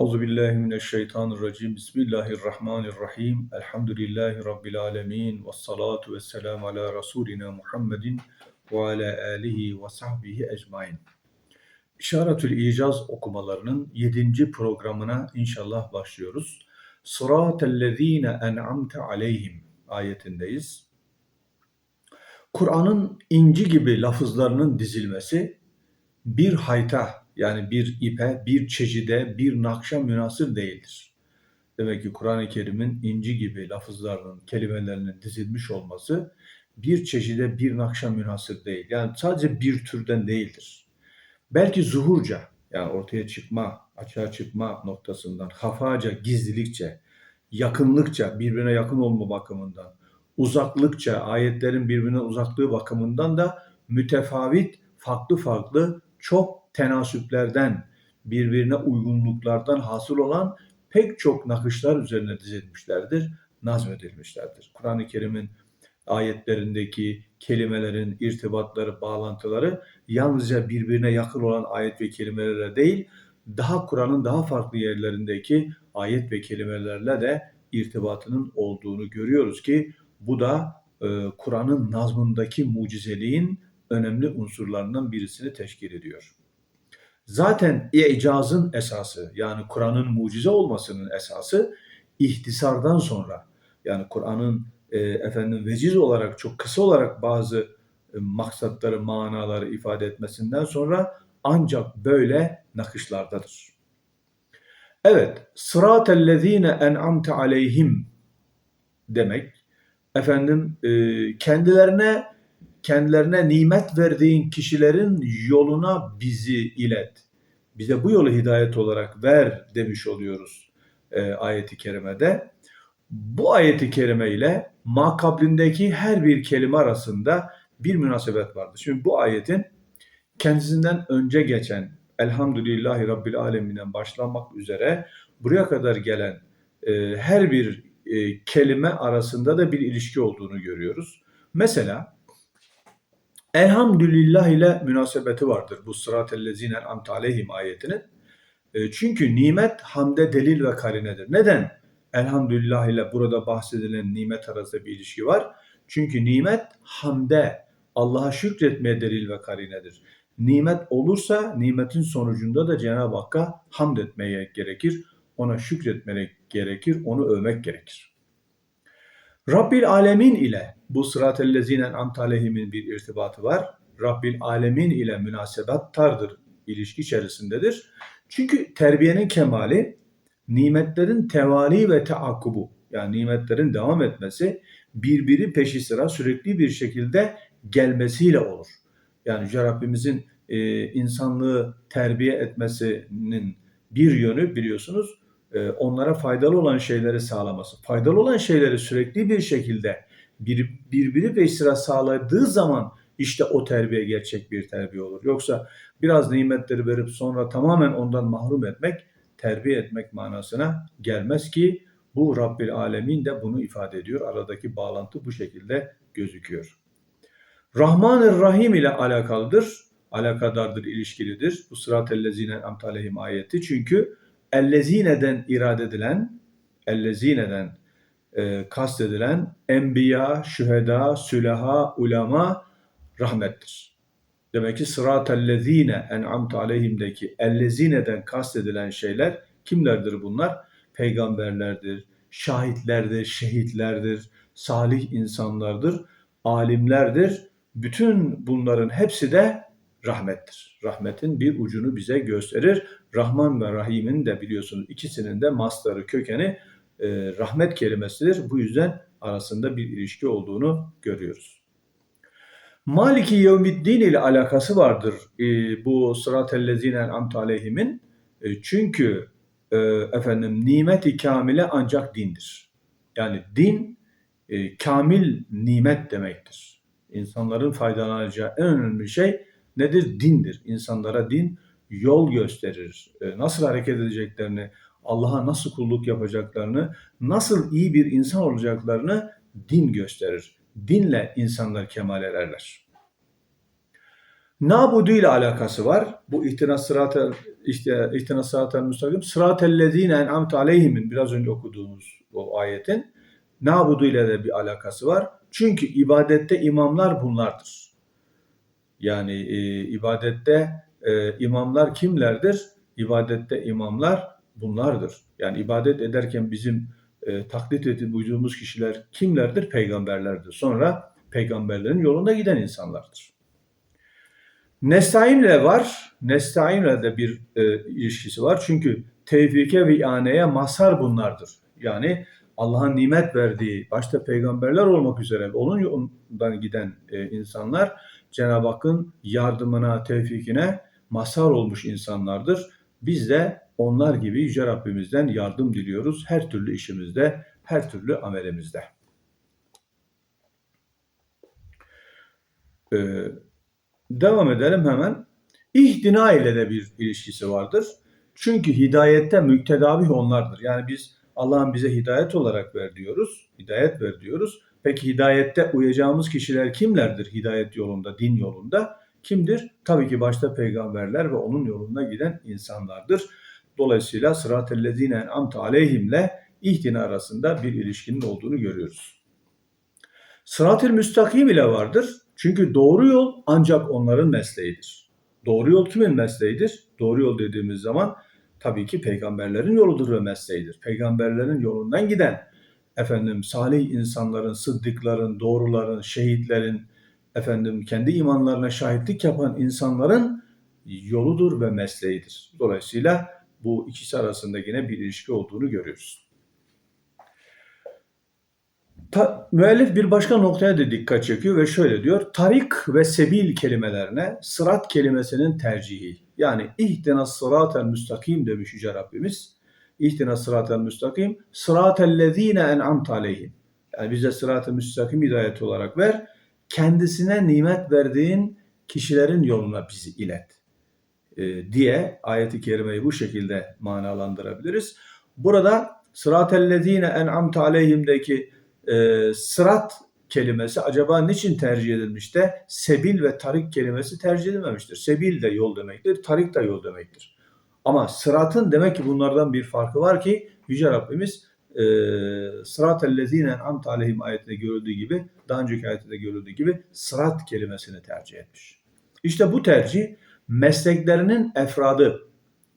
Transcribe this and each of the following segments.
Euzu billahi mineşşeytanirracim. Bismillahirrahmanirrahim. Elhamdülillahi rabbil alamin. Ves salatu vesselam ala rasulina Muhammedin ve ala alihi ve sahbihi ecmaîn. İşaretül İcaz okumalarının 7. programına inşallah başlıyoruz. Sıratellezîne en'amte aleyhim ayetindeyiz. Kur'an'ın inci gibi lafızlarının dizilmesi bir hayta yani bir ipe, bir çeşide, bir nakşa münasır değildir. Demek ki Kur'an-ı Kerim'in inci gibi lafızlarının, kelimelerinin dizilmiş olması bir çeşide, bir nakşa münasır değil. Yani sadece bir türden değildir. Belki zuhurca, yani ortaya çıkma, açığa çıkma noktasından, hafaca, gizlilikçe, yakınlıkça, birbirine yakın olma bakımından, uzaklıkça, ayetlerin birbirine uzaklığı bakımından da mütefavit, farklı farklı, çok tenasüplerden, birbirine uygunluklardan hasıl olan pek çok nakışlar üzerine dizilmişlerdir, nazmedilmişlerdir. Kur'an-ı Kerim'in ayetlerindeki kelimelerin irtibatları, bağlantıları yalnızca birbirine yakın olan ayet ve kelimelere değil, daha Kur'an'ın daha farklı yerlerindeki ayet ve kelimelerle de irtibatının olduğunu görüyoruz ki bu da e, Kur'an'ın nazmındaki mucizeliğin önemli unsurlarından birisini teşkil ediyor. Zaten icazın esası yani Kur'an'ın mucize olmasının esası ihtisardan sonra yani Kur'an'ın e, efendim veciz olarak çok kısa olarak bazı e, maksatları, manaları ifade etmesinden sonra ancak böyle nakışlardadır. Evet, sıratellezine en'amte aleyhim demek efendim e, kendilerine kendilerine nimet verdiğin kişilerin yoluna bizi ilet. Bize bu yolu hidayet olarak ver demiş oluyoruz e, ayeti kerimede. Bu ayeti kerime ile makablindeki her bir kelime arasında bir münasebet vardır. Şimdi bu ayetin kendisinden önce geçen Elhamdülillahi Rabbil Aleminden başlamak üzere buraya kadar gelen e, her bir e, kelime arasında da bir ilişki olduğunu görüyoruz. Mesela Elhamdülillah ile münasebeti vardır bu sıratellezine en'amte aleyhim ayetinin. E, çünkü nimet hamde delil ve karinedir. Neden? Elhamdülillah ile burada bahsedilen nimet arasında bir ilişki var. Çünkü nimet hamde, Allah'a şükretmeye delil ve karinedir. Nimet olursa nimetin sonucunda da Cenab-ı Hakk'a hamd etmeye gerekir. Ona şükretmek gerekir, onu övmek gerekir. Rabbil Alemin ile bu sıratellezine en'amte aleyhimin bir irtibatı var. Rabbil Alemin ile münasebettardır, ilişki içerisindedir. Çünkü terbiyenin kemali nimetlerin tevali ve teakkubu yani nimetlerin devam etmesi birbiri peşi sıra sürekli bir şekilde gelmesiyle olur. Yani Yüce Rabbimizin e, insanlığı terbiye etmesinin bir yönü biliyorsunuz onlara faydalı olan şeyleri sağlaması. Faydalı olan şeyleri sürekli bir şekilde bir, birbiri ve sıra sağladığı zaman işte o terbiye gerçek bir terbiye olur. Yoksa biraz nimetleri verip sonra tamamen ondan mahrum etmek terbiye etmek manasına gelmez ki bu Rabbil Alemin de bunu ifade ediyor. Aradaki bağlantı bu şekilde gözüküyor. Rahman Rahim ile alakalıdır. Alakadardır, ilişkilidir. Bu sırat-ellezine amtalehim ayeti. Çünkü ellezineden irade edilen, ellezineden e, kastedilen enbiya, şüheda, sülaha, ulema rahmettir. Demek ki sıratellezine en'amte aleyhimdeki ellezineden kastedilen şeyler kimlerdir bunlar? Peygamberlerdir, şahitlerdir, şehitlerdir, salih insanlardır, alimlerdir. Bütün bunların hepsi de rahmettir. Rahmetin bir ucunu bize gösterir. Rahman ve Rahim'in de biliyorsunuz ikisinin de mastarı kökeni e, rahmet kelimesidir. Bu yüzden arasında bir ilişki olduğunu görüyoruz. Maliki Yevmiddin ile alakası vardır e, bu sıratellezine en'amte aleyhimin. E, çünkü e, efendim nimet-i kamile ancak dindir. Yani din e, kamil nimet demektir. İnsanların faydalanacağı en önemli şey nedir? Dindir. İnsanlara din yol gösterir. E, nasıl hareket edeceklerini, Allah'a nasıl kulluk yapacaklarını, nasıl iyi bir insan olacaklarını din gösterir. Dinle insanlar kemal ererler. Nabudu ile alakası var. Bu ihtinas sıratel işte ihtinas sıratel müstakim sıratellezine en'amte aleyhimin biraz önce okuduğumuz o ayetin nabudu ile de bir alakası var. Çünkü ibadette imamlar bunlardır. Yani e, ibadette e, imamlar kimlerdir? İbadette imamlar bunlardır. Yani ibadet ederken bizim e, taklit edip uyduğumuz kişiler kimlerdir? Peygamberlerdir. Sonra peygamberlerin yolunda giden insanlardır. Nestaimle var. Nestaimle de bir e, ilişkisi var. Çünkü tevfike ve ianeye mazhar bunlardır. Yani Allah'ın nimet verdiği, başta peygamberler olmak üzere onun yolundan giden e, insanlar Cenab-ı Hakk'ın yardımına, tevfikine mazhar olmuş insanlardır. Biz de onlar gibi Yüce Rabbimizden yardım diliyoruz her türlü işimizde, her türlü amelimizde. Ee, devam edelim hemen. İhtina ile de bir ilişkisi vardır. Çünkü hidayette müktedabih onlardır. Yani biz Allah'ın bize hidayet olarak ver diyoruz. Hidayet ver diyoruz. Peki hidayette uyacağımız kişiler kimlerdir hidayet yolunda, din yolunda? Kimdir? Tabii ki başta peygamberler ve onun yolunda giden insanlardır. Dolayısıyla sırat-ellezine en'amte aleyhimle ihtina arasında bir ilişkinin olduğunu görüyoruz. Sırat-ı müstakim ile vardır. Çünkü doğru yol ancak onların mesleğidir. Doğru yol kimin mesleğidir? Doğru yol dediğimiz zaman tabii ki peygamberlerin yoludur ve mesleğidir. Peygamberlerin yolundan giden efendim salih insanların, sıddıkların, doğruların, şehitlerin, efendim kendi imanlarına şahitlik yapan insanların yoludur ve mesleğidir. Dolayısıyla bu ikisi arasında yine bir ilişki olduğunu görüyoruz. Ta, müellif bir başka noktaya da dikkat çekiyor ve şöyle diyor. Tarik ve sebil kelimelerine sırat kelimesinin tercihi. Yani ihtinas sıratel müstakim demiş Yüce Rabbimiz. İhtinas sıratel müstakim. Sıratellezine en'amt aleyhim. Yani bize sırat-ı müstakim hidayet olarak ver. Kendisine nimet verdiğin kişilerin yoluna bizi ilet e, diye ayeti kerimeyi bu şekilde manalandırabiliriz. Burada sıratellezine en'amte aleyhimdeki e, sırat kelimesi acaba niçin tercih edilmiş de sebil ve tarik kelimesi tercih edilmemiştir. Sebil de yol demektir, tarik de yol demektir. Ama sıratın demek ki bunlardan bir farkı var ki Yüce Rabbimiz e, sıratellezine en'amte aleyhim ayetinde görüldüğü gibi daha önceki ayette görüldüğü gibi sırat kelimesini tercih etmiş. İşte bu tercih mesleklerinin efradı,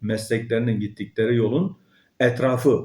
mesleklerinin gittikleri yolun etrafı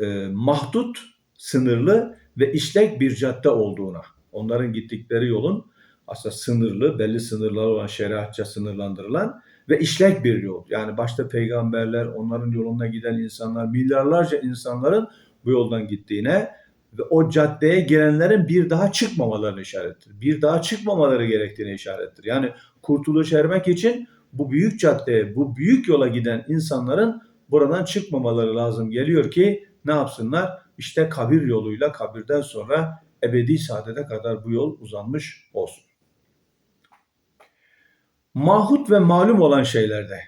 e, mahdut, sınırlı ve işlek bir cadde olduğuna, onların gittikleri yolun aslında sınırlı, belli sınırları olan şeriatça sınırlandırılan ve işlek bir yol. Yani başta peygamberler, onların yolunda giden insanlar, milyarlarca insanların bu yoldan gittiğine ve o caddeye girenlerin bir daha çıkmamalarını işarettir. Bir daha çıkmamaları gerektiğini işarettir. Yani kurtuluş ermek için bu büyük caddeye, bu büyük yola giden insanların buradan çıkmamaları lazım geliyor ki ne yapsınlar? İşte kabir yoluyla kabirden sonra ebedi saadete kadar bu yol uzanmış olsun. Mahut ve malum olan şeylerde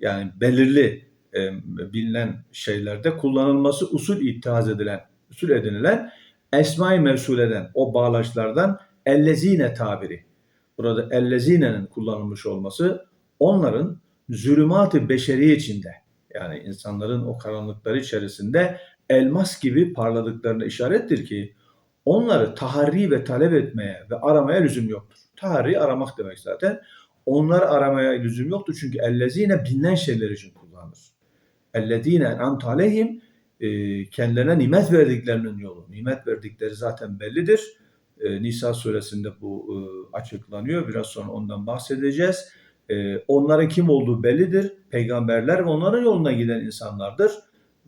yani belirli e, bilinen şeylerde kullanılması usul ittihaz edilen, usul edinilen esma-i mevsuleden, o bağlaçlardan ellezine tabiri. Burada ellezine'nin kullanılmış olması onların zulümat-ı beşeri içinde yani insanların o karanlıkları içerisinde elmas gibi parladıklarına işarettir ki onları taharri ve talep etmeye ve aramaya lüzum yoktur. Taharri aramak demek zaten. Onları aramaya lüzum yoktur çünkü ellezine bilinen şeyler için kullanılır. Ellezine en'amte aleyhim e, kendilerine nimet verdiklerinin yolu. Nimet verdikleri zaten bellidir. E, Nisa suresinde bu e, açıklanıyor. Biraz sonra ondan bahsedeceğiz. onların kim olduğu bellidir. Peygamberler ve onların yoluna giden insanlardır.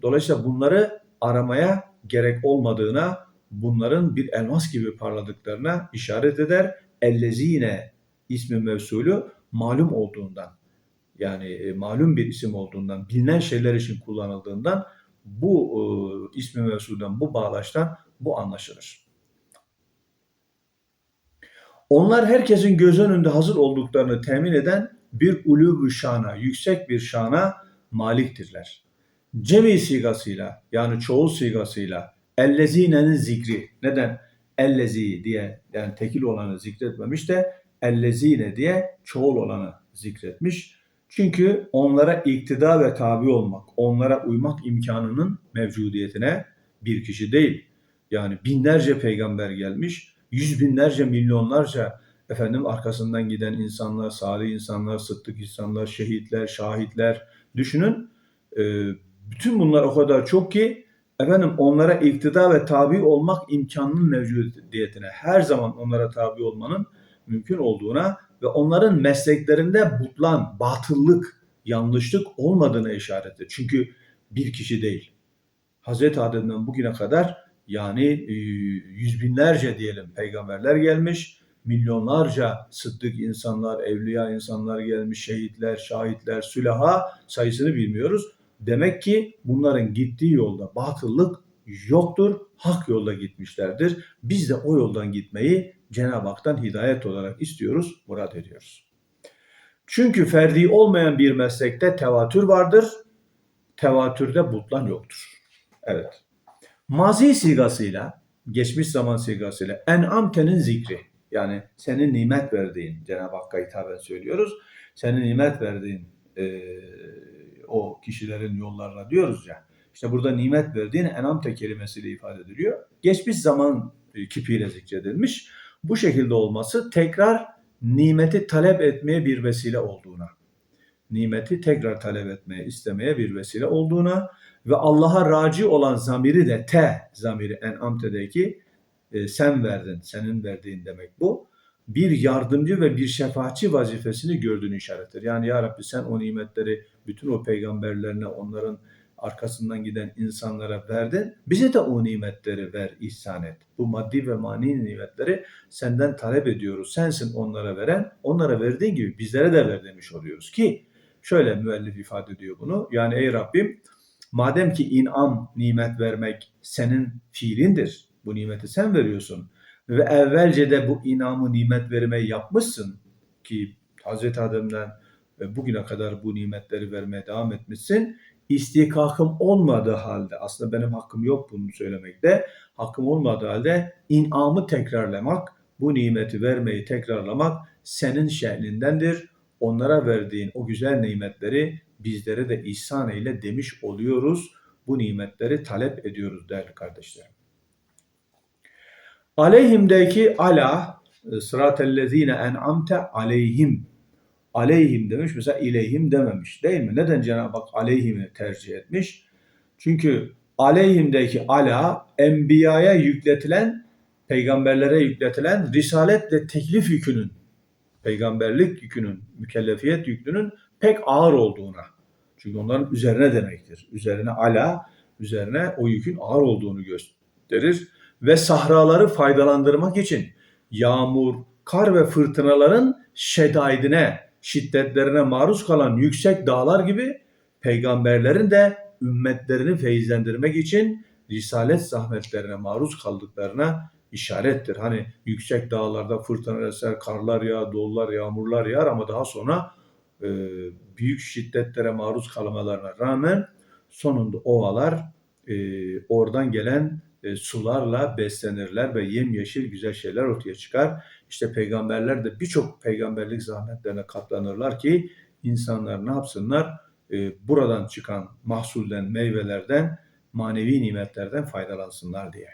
Dolayısıyla bunları aramaya gerek olmadığına, bunların bir elmas gibi parladıklarına işaret eder. Ellezine ismi mevsulü malum olduğundan yani e, malum bir isim olduğundan, bilinen şeyler için kullanıldığından bu e, ismi mevsulden, bu bağlaçtan bu anlaşılır. Onlar herkesin göz önünde hazır olduklarını temin eden bir ulûb şana, yüksek bir şana maliktirler. Cemi sigasıyla yani çoğul sigasıyla ellezinenin zikri. Neden? Ellezi diye yani tekil olanı zikretmemiş de ellezine diye çoğul olanı zikretmiş. Çünkü onlara iktida ve tabi olmak, onlara uymak imkanının mevcudiyetine bir kişi değil. Yani binlerce peygamber gelmiş, yüz binlerce, milyonlarca efendim arkasından giden insanlar, salih insanlar, sıddık insanlar, şehitler, şahitler düşünün. E, bütün bunlar o kadar çok ki efendim onlara iktida ve tabi olmak imkanının mevcudiyetine, her zaman onlara tabi olmanın mümkün olduğuna ve onların mesleklerinde butlan, batıllık, yanlışlık olmadığına işarettir. Çünkü bir kişi değil. Hazreti Adem'den bugüne kadar yani e, yüz binlerce diyelim peygamberler gelmiş, milyonlarca sıddık insanlar, evliya insanlar gelmiş, şehitler, şahitler, sülaha sayısını bilmiyoruz. Demek ki bunların gittiği yolda batıllık yoktur, hak yolda gitmişlerdir. Biz de o yoldan gitmeyi Cenab-ı Hak'tan hidayet olarak istiyoruz, murat ediyoruz. Çünkü ferdi olmayan bir meslekte tevatür vardır, tevatürde butlan yoktur. Evet. Mazi sigasıyla, geçmiş zaman sigasıyla en'amtenin zikri, yani senin nimet verdiğin, Cenab-ı Hakk'a hitaben söylüyoruz, senin nimet verdiğin e, o kişilerin yollarına diyoruz ya, işte burada nimet verdiğin enamte kelimesiyle ifade ediliyor. Geçmiş zaman e, kipiyle zikredilmiş. Bu şekilde olması tekrar nimeti talep etmeye bir vesile olduğuna, nimeti tekrar talep etmeye, istemeye bir vesile olduğuna ve Allah'a raci olan zamiri de te zamiri en'amte'deki e, sen verdin, senin verdiğin demek bu. Bir yardımcı ve bir şefaatçi vazifesini gördüğünü işarettir. Yani ya Rabbi sen o nimetleri bütün o peygamberlerine, onların arkasından giden insanlara verdin. Bize de o nimetleri ver, ihsan et. Bu maddi ve mani nimetleri senden talep ediyoruz. Sensin onlara veren. Onlara verdiğin gibi bizlere de ver demiş oluyoruz ki şöyle müellif ifade ediyor bunu. Yani ey Rabbim madem ki inam, nimet vermek senin fiilindir. Bu nimeti sen veriyorsun. Ve evvelce de bu inamı nimet vermeyi yapmışsın ki Hazreti Adem'den bugüne kadar bu nimetleri vermeye devam etmişsin istikakım olmadığı halde aslında benim hakkım yok bunu söylemekte hakkım olmadığı halde inamı tekrarlamak bu nimeti vermeyi tekrarlamak senin şehnindendir. Onlara verdiğin o güzel nimetleri bizlere de ihsan eyle demiş oluyoruz. Bu nimetleri talep ediyoruz değerli kardeşlerim. Aleyhimdeki ala sıratellezine en'amte aleyhim aleyhim demiş mesela ileyhim dememiş değil mi? Neden Cenab-ı Hak aleyhimi tercih etmiş? Çünkü aleyhimdeki ala enbiyaya yükletilen peygamberlere yükletilen risaletle teklif yükünün peygamberlik yükünün, mükellefiyet yükünün pek ağır olduğuna. Çünkü onların üzerine demektir. Üzerine ala, üzerine o yükün ağır olduğunu gösterir. Ve sahraları faydalandırmak için yağmur, kar ve fırtınaların şedaidine, şiddetlerine maruz kalan yüksek dağlar gibi peygamberlerin de ümmetlerini feyizlendirmek için risalet zahmetlerine maruz kaldıklarına işarettir. Hani yüksek dağlarda fırtına eser, karlar yağar, dolular, yağmurlar yağar ama daha sonra e, büyük şiddetlere maruz kalmalarına rağmen sonunda ovalar e, oradan gelen e, sularla beslenirler ve yemyeşil güzel şeyler ortaya çıkar. İşte peygamberler de birçok peygamberlik zahmetlerine katlanırlar ki insanlar ne yapsınlar? E, buradan çıkan mahsulden, meyvelerden, manevi nimetlerden faydalansınlar diye.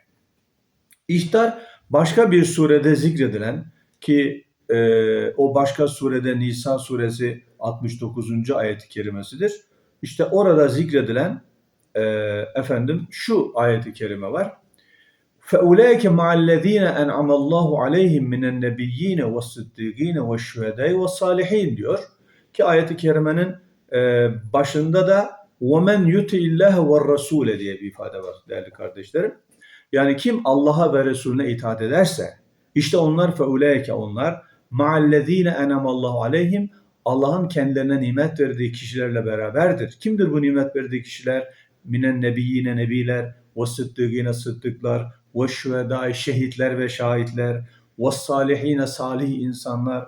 İhtar başka bir surede zikredilen ki e, o başka surede Nisa suresi 69. ayet-i kerimesidir. İşte orada zikredilen e, efendim şu ayeti kerime var. فَاُولَٰئِكَ مَعَ الَّذ۪ينَ اَنْعَمَ اللّٰهُ عَلَيْهِمْ مِنَ النَّبِيِّينَ وَالصِّدِّقِينَ وَالشُّهَدَاءِ وَالصَّالِحِينَ diyor. Ki ayeti kerimenin e, başında da وَمَنْ يُتِ اللّٰهَ وَالرَّسُولَ diye bir ifade var değerli kardeşlerim. Yani kim Allah'a ve Resulüne itaat ederse işte onlar فَاُولَٰئِكَ onlar مَعَ الَّذ۪ينَ اَنَمَ اللّٰهُ عَلَيْهِمْ Allah'ın kendilerine nimet verdiği kişilerle beraberdir. Kimdir bu nimet verdiği kişiler? Minen nebiyyine nebiler, ve sıddıgine sıddıklar, ve şühedai şehitler ve şahitler, ve salihine salih insanlar,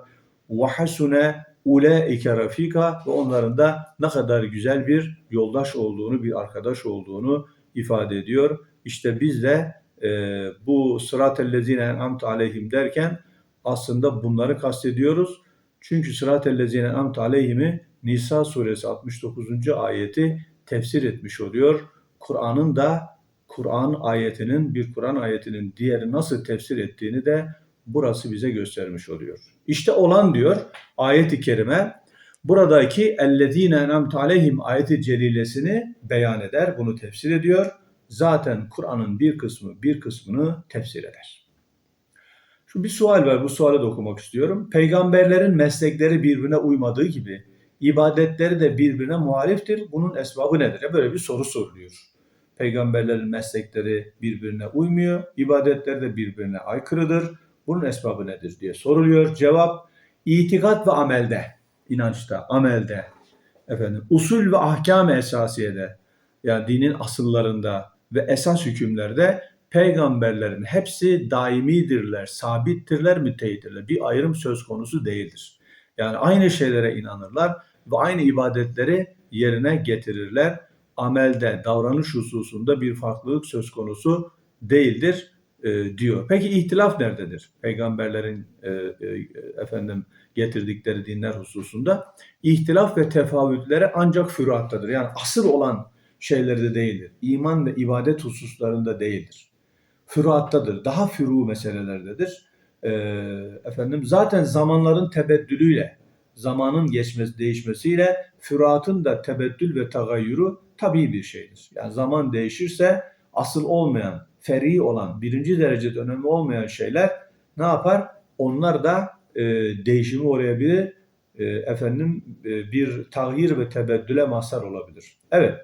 ve hasune ulaike rafika ve onların da ne kadar güzel bir yoldaş olduğunu, bir arkadaş olduğunu ifade ediyor. İşte biz de e, bu sırat-ellezine en'amte aleyhim derken aslında bunları kastediyoruz. Çünkü sırat-ellezine emte aleyhimi Nisa suresi 69. ayeti tefsir etmiş oluyor. Kur'an'ın da Kur'an ayetinin bir Kur'an ayetinin diğeri nasıl tefsir ettiğini de burası bize göstermiş oluyor. İşte olan diyor ayet-i kerime buradaki ellezine en'amte aleyhim ayeti celilesini beyan eder, bunu tefsir ediyor. Zaten Kur'an'ın bir kısmı bir kısmını tefsir eder. Şu bir sual var, bu sualı da okumak istiyorum. Peygamberlerin meslekleri birbirine uymadığı gibi ibadetleri de birbirine muhaliftir. Bunun esbabı nedir? Böyle bir soru soruluyor. Peygamberlerin meslekleri birbirine uymuyor, ibadetleri de birbirine aykırıdır. Bunun esbabı nedir diye soruluyor. Cevap itikat ve amelde, inançta, amelde, efendim usul ve ahkam esasiyede yani dinin asıllarında ve esas hükümlerde peygamberlerin hepsi daimidirler, sabittirler, müttehidirler. Bir ayrım söz konusu değildir. Yani aynı şeylere inanırlar ve aynı ibadetleri yerine getirirler. Amelde, davranış hususunda bir farklılık söz konusu değildir e, diyor. Peki ihtilaf nerededir? Peygamberlerin e, e, efendim getirdikleri dinler hususunda ihtilaf ve tefavütleri ancak füruattadır. Yani asıl olan şeylerde değildir. İman ve ibadet hususlarında değildir. Füruattadır. Daha furu meselelerdedir. E, efendim zaten zamanların tebeddülüyle, zamanın geçmesi, değişmesiyle füruatın da tebeddül ve tagayyürü tabii bir şeydir. Yani zaman değişirse asıl olmayan, feri olan, birinci derecede önemli olmayan şeyler ne yapar? Onlar da e, değişimi uğrayabilir, e, efendim e, bir tahir ve tebeddüle mazhar olabilir. Evet,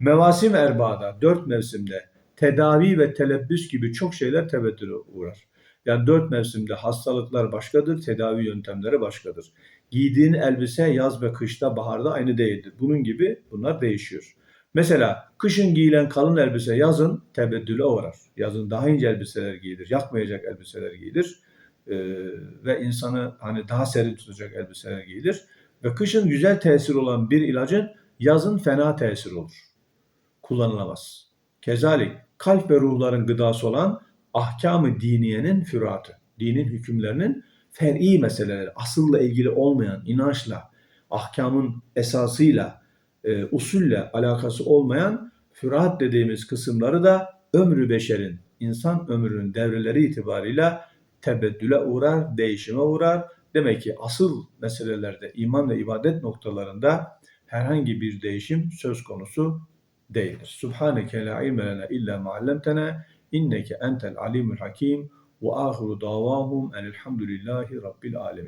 mevasim erbada, dört mevsimde tedavi ve telebbüs gibi çok şeyler tebeddüle uğrar. Yani dört mevsimde hastalıklar başkadır, tedavi yöntemleri başkadır. Giydiğin elbise yaz ve kışta, baharda aynı değildir. Bunun gibi bunlar değişiyor. Mesela kışın giyilen kalın elbise yazın tebeddüle uğrar. Yazın daha ince elbiseler giyilir, yakmayacak elbiseler giyilir ee, ve insanı hani daha serin tutacak elbiseler giyilir. Ve kışın güzel tesir olan bir ilacın yazın fena tesir olur. Kullanılamaz. Kezalik kalp ve ruhların gıdası olan ahkamı diniyenin füratı, dinin hükümlerinin fer'i meseleleri, asılla ilgili olmayan inançla, ahkamın esasıyla, e, usulle alakası olmayan fürat dediğimiz kısımları da ömrü beşerin, insan ömrünün devreleri itibarıyla tebeddüle uğrar, değişime uğrar. Demek ki asıl meselelerde iman ve ibadet noktalarında herhangi bir değişim söz konusu değildir. Subhaneke la ilme lena illa ma inneke entel alimul hakim ve ahiru davahum enelhamdülillahi rabbil alemin.